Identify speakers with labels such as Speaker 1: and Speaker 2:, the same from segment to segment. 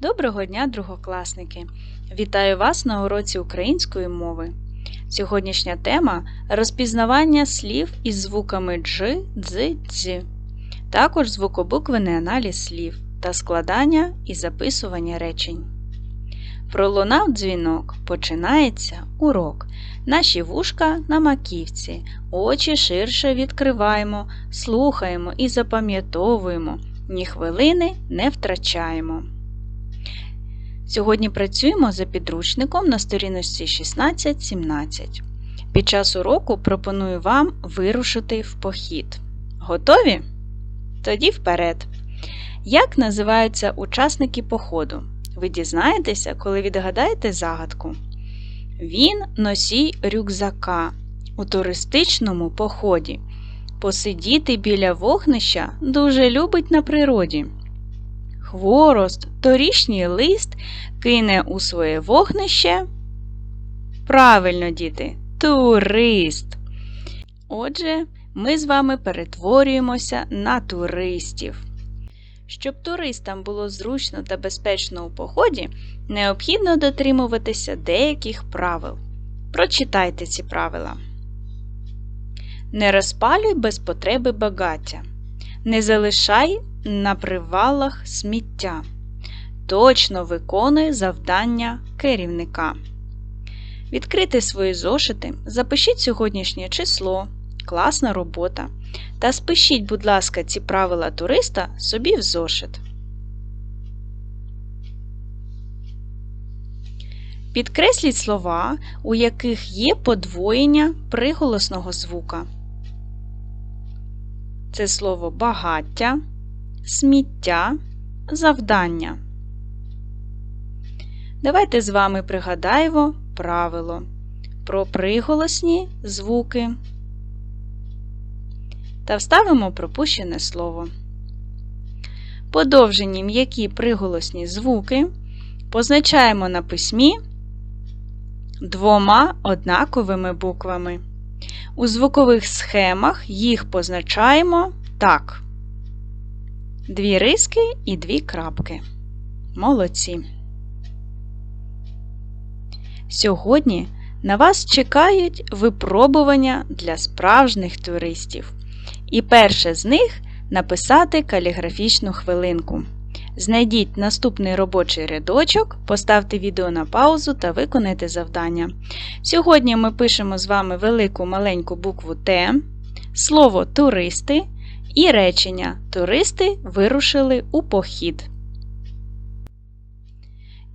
Speaker 1: Доброго дня, другокласники! Вітаю вас на уроці української мови. Сьогоднішня тема розпізнавання слів із звуками дж, дз, дз, також звукобуквений аналіз слів та складання і записування речень. Пролунав дзвінок, починається урок. Наші вушка на маківці, очі ширше відкриваємо, слухаємо і запам'ятовуємо, ні хвилини не втрачаємо. Сьогодні працюємо за підручником на сторіночці 16-17. Під час уроку пропоную вам вирушити в похід. Готові? Тоді вперед! Як називаються учасники походу? Ви дізнаєтеся, коли відгадаєте загадку. Він носій рюкзака у туристичному поході. Посидіти біля вогнища дуже любить на природі. Хворост, торішній лист кине у своє вогнище. Правильно, діти, турист. Отже, ми з вами перетворюємося на туристів. Щоб туристам було зручно та безпечно у поході, необхідно дотримуватися деяких правил. Прочитайте ці правила. Не розпалюй без потреби багаття. Не залишай на привалах сміття. Точно виконуй завдання керівника. Відкрити свої зошити, запишіть сьогоднішнє число, класна робота. Та спишіть, будь ласка, ці правила туриста собі в зошит. Підкресліть слова, у яких є подвоєння приголосного звука. Це слово багаття, сміття, завдання. Давайте з вами пригадаємо правило про приголосні звуки та вставимо пропущене слово. Подовжені м'які приголосні звуки позначаємо на письмі двома однаковими буквами. У звукових схемах їх позначаємо так. Дві риски і дві крапки. Молодці. Сьогодні на вас чекають випробування для справжніх туристів. І перше з них написати каліграфічну хвилинку. Знайдіть наступний робочий рядочок, поставте відео на паузу та виконайте завдання. Сьогодні ми пишемо з вами велику маленьку букву Т, слово туристи і речення Туристи вирушили у похід.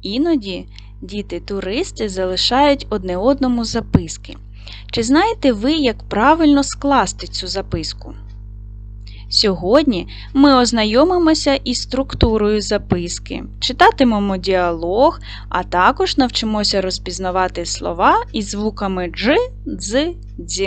Speaker 1: Іноді діти-туристи залишають одне одному записки. Чи знаєте ви, як правильно скласти цю записку? Сьогодні ми ознайомимося із структурою записки, читатимемо діалог, а також навчимося розпізнавати слова із звуками дж, дз, дз.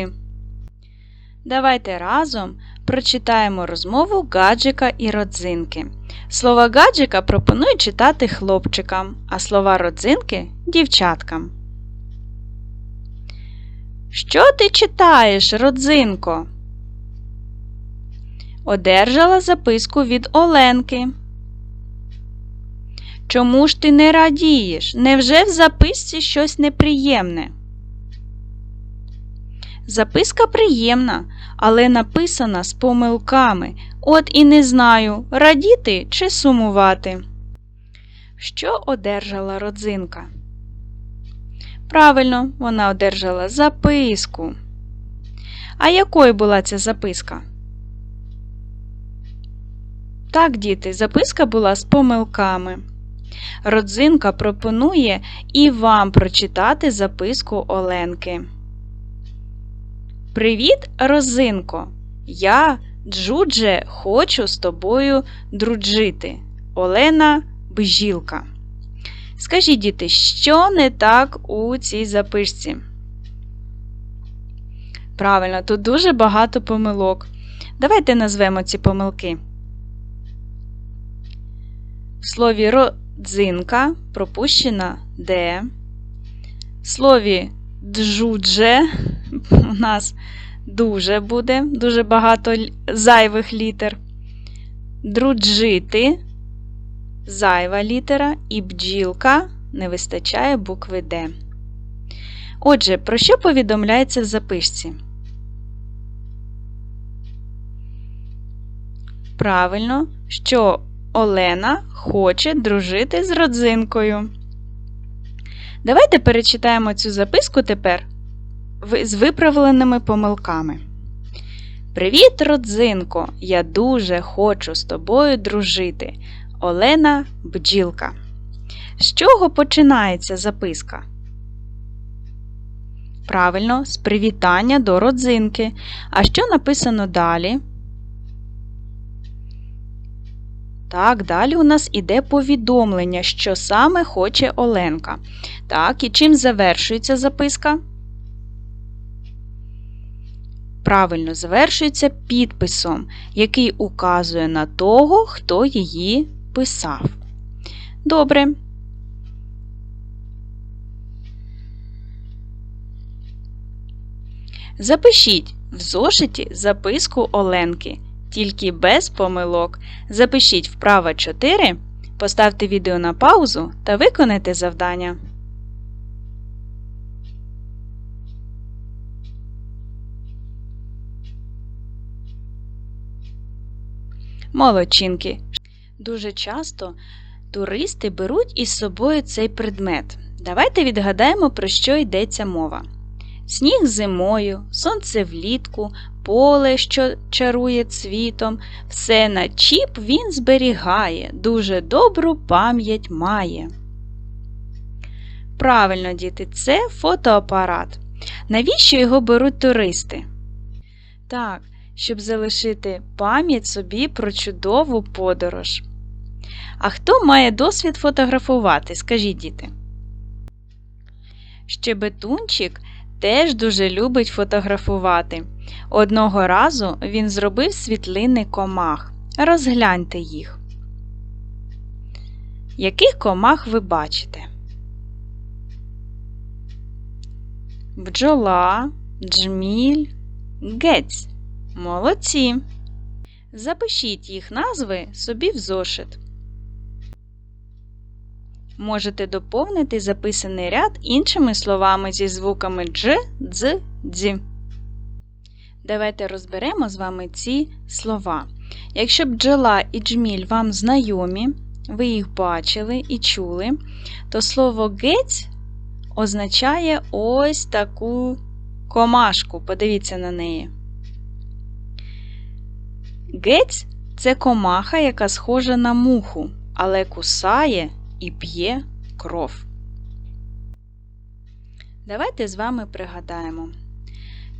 Speaker 1: Давайте разом прочитаємо розмову гаджика і родзинки. Слова гаджика пропонують читати хлопчикам, а слова родзинки дівчаткам. Що ти читаєш, родзинко? Одержала записку від Оленки. Чому ж ти не радієш? Невже в записці щось неприємне? Записка приємна, але написана з помилками. От і не знаю, радіти чи сумувати. Що одержала родзинка? Правильно, вона одержала записку. А якою була ця записка? Так, діти, записка була з помилками. Родзинка пропонує і вам прочитати записку Оленки. Привіт, Розинко! Я, Джудже, хочу з тобою дружити. Олена Бжілка. Скажіть, діти, що не так у цій записці? Правильно, тут дуже багато помилок. Давайте назвемо ці помилки. В слові родзинка пропущена Д. В слові джудже у нас дуже буде, дуже багато зайвих літер. Друджити зайва літера і бджілка не вистачає букви Д. Отже, про що повідомляється в записці? Правильно, що Олена хоче дружити з родзинкою. Давайте перечитаємо цю записку тепер з виправленими помилками. Привіт, родзинко! Я дуже хочу з тобою дружити. Олена Бджілка. З чого починається записка? Правильно, з привітання до родзинки. А що написано далі? Так, далі у нас іде повідомлення, що саме хоче Оленка. Так, і чим завершується записка? Правильно завершується підписом, який указує на того, хто її писав. Добре. Запишіть в зошиті записку Оленки, тільки без помилок. Запишіть вправа 4, поставте відео на паузу та виконайте завдання. Молодчинки. Дуже часто туристи беруть із собою цей предмет. Давайте відгадаємо, про що йдеться мова. Сніг зимою, сонце влітку, поле, що чарує цвітом, все на чіп він зберігає, дуже добру пам'ять має. Правильно, діти, це фотоапарат. Навіщо його беруть туристи? Так, щоб залишити пам'ять собі про чудову подорож. А хто має досвід фотографувати? Скажіть діти. Щебетунчик теж дуже любить фотографувати. Одного разу він зробив світлини комах. Розгляньте їх. Яких комах ви бачите? Бджола, джміль, гець. Молодці. Запишіть їх назви собі в зошит. Можете доповнити записаний ряд іншими словами зі звуками дж, дз, дзі. Давайте розберемо з вами ці слова. Якщо бджола і джміль вам знайомі, ви їх бачили і чули, то слово гець означає ось таку комашку. Подивіться на неї. Гець це комаха, яка схожа на муху, але кусає і п'є кров. Давайте з вами пригадаємо.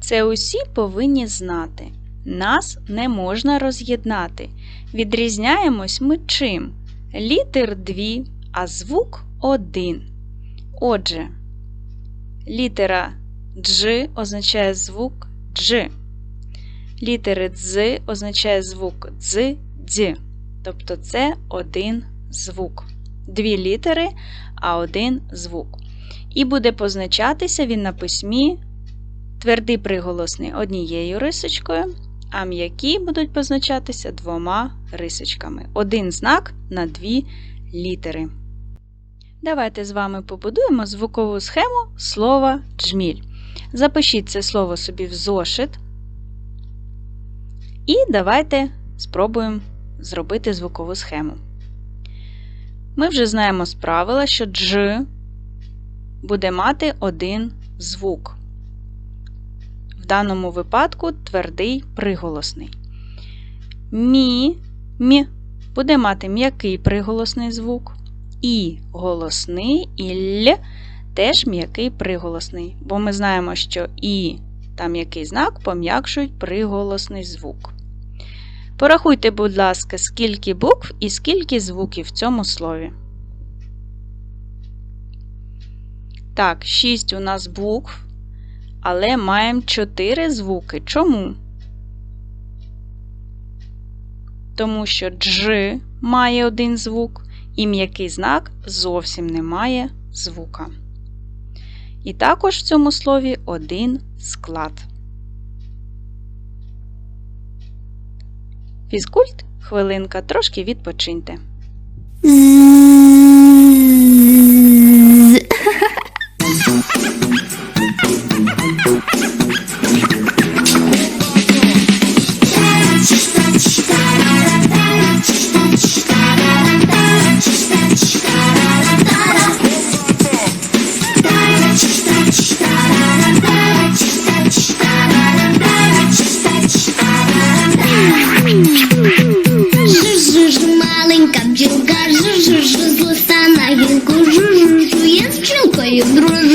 Speaker 1: Це усі повинні знати. Нас не можна роз'єднати. Відрізняємось ми чим? Літер дві, а звук один. Отже, літера дж означає звук дж. Літери дз означає звук дз, дз. Тобто це один звук. Дві літери, а один звук. І буде позначатися він на письмі твердий приголосний однією рисочкою, а м'які будуть позначатися двома рисочками. Один знак на дві літери. Давайте з вами побудуємо звукову схему слова джміль. Запишіть це слово собі в зошит. І давайте спробуємо зробити звукову схему. Ми вже знаємо з правила, що дж буде мати один звук. В даному випадку твердий приголосний. Мі, мі буде мати м'який приголосний звук. І голосний, і л теж м'який приголосний, бо ми знаємо, що і та м'який знак пом'якшують приголосний звук. Порахуйте, будь ласка, скільки букв і скільки звуків в цьому слові. Так, 6 у нас букв, але маємо 4 звуки. Чому? Тому що дж має один звук, і м'який знак зовсім не має звука. І також в цьому слові один склад. Фізкульт, хвилинка, трошки відпочиньте.
Speaker 2: З бджілкою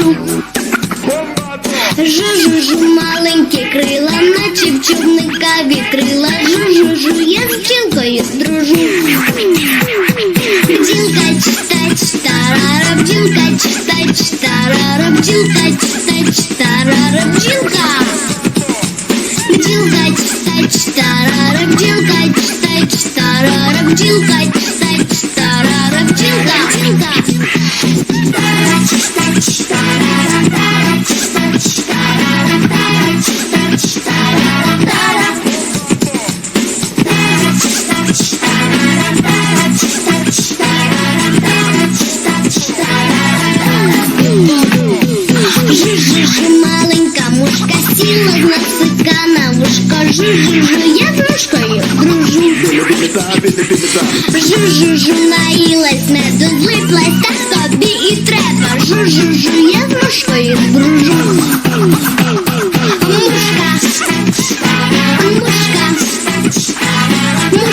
Speaker 2: Жу-жу-жу, наїлась, меду злиплась, так тобі і треба. Жу-жу-жу, я з мушкою дружу. Мушка, мушка, мушка, мушка, мушка,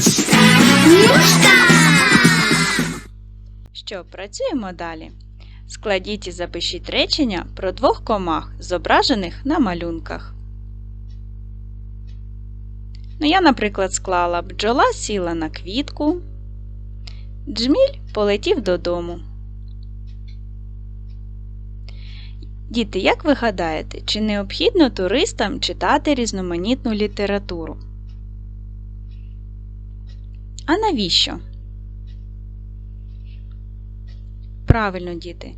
Speaker 2: мушка, мушка.
Speaker 1: Що, працюємо далі. Складіть і запишіть речення про двох комах, зображених на малюнках. Ну, я, наприклад, склала бджола сіла на квітку, джміль полетів додому. Діти, як ви гадаєте, чи необхідно туристам читати різноманітну літературу? А навіщо? Правильно, діти.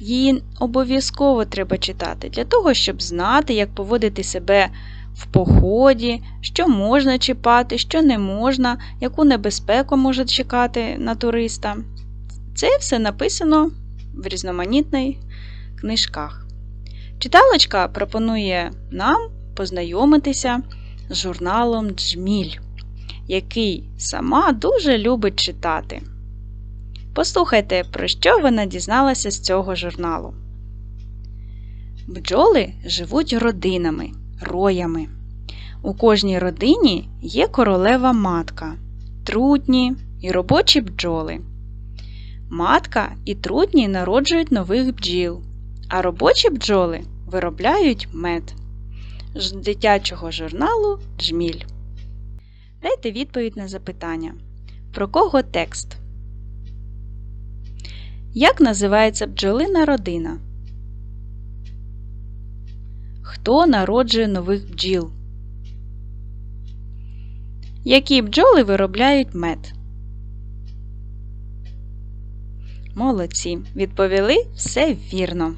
Speaker 1: Її обов'язково треба читати для того, щоб знати, як поводити себе в поході, що можна чіпати, що не можна, яку небезпеку може чекати на туриста. Це все написано в різноманітних книжках. Читалочка пропонує нам познайомитися з журналом Джміль, який сама дуже любить читати. Послухайте, про що вона дізналася з цього журналу. Бджоли живуть родинами, роями. У кожній родині є королева матка, трутні і робочі бджоли. Матка і трутні народжують нових бджіл, а робочі бджоли виробляють мед з дитячого журналу Джміль. Дайте відповідь на запитання. Про кого текст? Як називається бджолина родина? Хто народжує нових бджіл? Які бджоли виробляють мед? Молодці. Відповіли все вірно.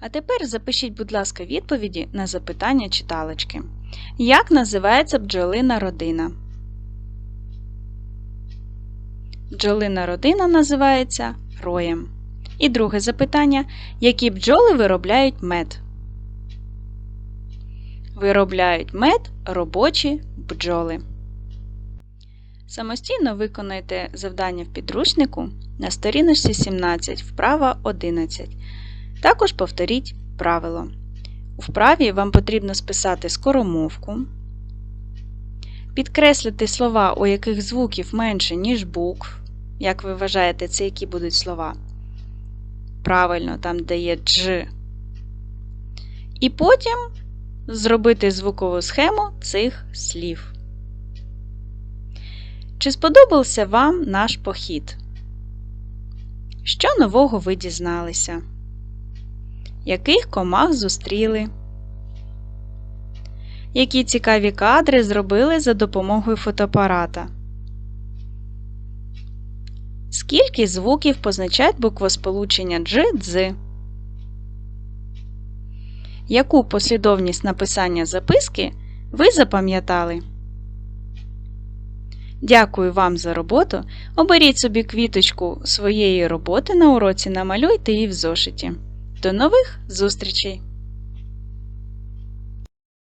Speaker 1: А тепер запишіть, будь ласка, відповіді на запитання читалочки. Як називається бджолина родина? Бджолина родина називається роєм. І друге запитання: які бджоли виробляють мед? Виробляють мед робочі бджоли. Самостійно виконайте завдання в підручнику на сторіночці 17, вправа 11. Також повторіть правило. У вправі вам потрібно списати скоромовку, підкреслити слова, у яких звуків менше, ніж букв. Як ви вважаєте, це які будуть слова? Правильно, там де є дж. І потім зробити звукову схему цих слів. Чи сподобався вам наш похід? Що нового ви дізналися? Яких комах зустріли? Які цікаві кадри зробили за допомогою фотоапарата? Скільки звуків позначають буквосполучення дж, дз? Яку послідовність написання записки ви запам'ятали? Дякую вам за роботу. Оберіть собі квіточку своєї роботи на уроці, намалюйте її в зошиті. До нових зустрічей!